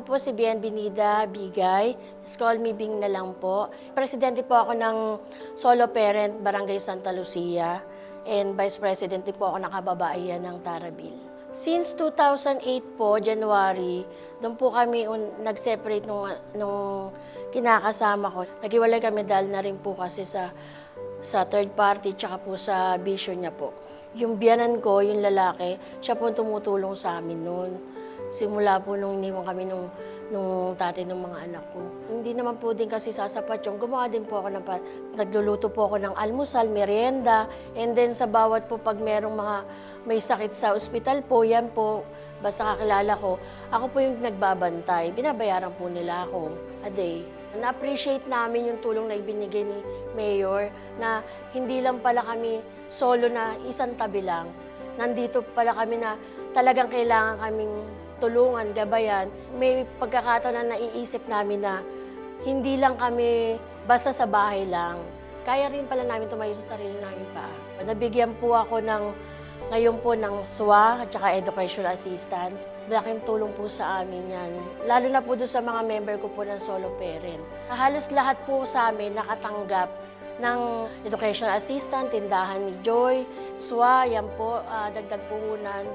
po si Bien Binida Bigay. Just call me Bing na lang po. Presidente po ako ng Solo Parent Barangay Santa Lucia. And Vice President po ako ng kababaihan ng Tarabil. Since 2008 po, January, doon po kami un- nag-separate nung, nung kinakasama ko. Naghiwalay kami dahil na rin po kasi sa, sa third party tsaka po sa vision niya po. Yung biyanan ko, yung lalaki, siya po tumutulong sa amin noon. Simula po nung iniwan kami nung, nung tatay ng mga anak ko. Hindi naman po din kasi sasapat yung gumawa din po ako ng, nagluluto po ako ng almusal, merienda, and then sa bawat po pag merong mga may sakit sa ospital po, yan po, basta kakilala ko, ako po yung nagbabantay. Binabayaran po nila ako a day. Na-appreciate namin yung tulong na ibinigay ni Mayor na hindi lang pala kami solo na isang tabi lang. Nandito pala kami na talagang kailangan kaming tulungan, gabayan. May pagkakataon na naiisip namin na hindi lang kami basta sa bahay lang. Kaya rin pala namin tumayo sa sarili namin pa. Nabigyan po ako ng ngayon po ng SWA at saka Educational Assistance. Malaking tulong po sa amin yan. Lalo na po doon sa mga member ko po ng solo parent. Halos lahat po sa amin nakatanggap ng educational assistant, tindahan ni Joy, SWA, yan po, uh, dagdag puhunan.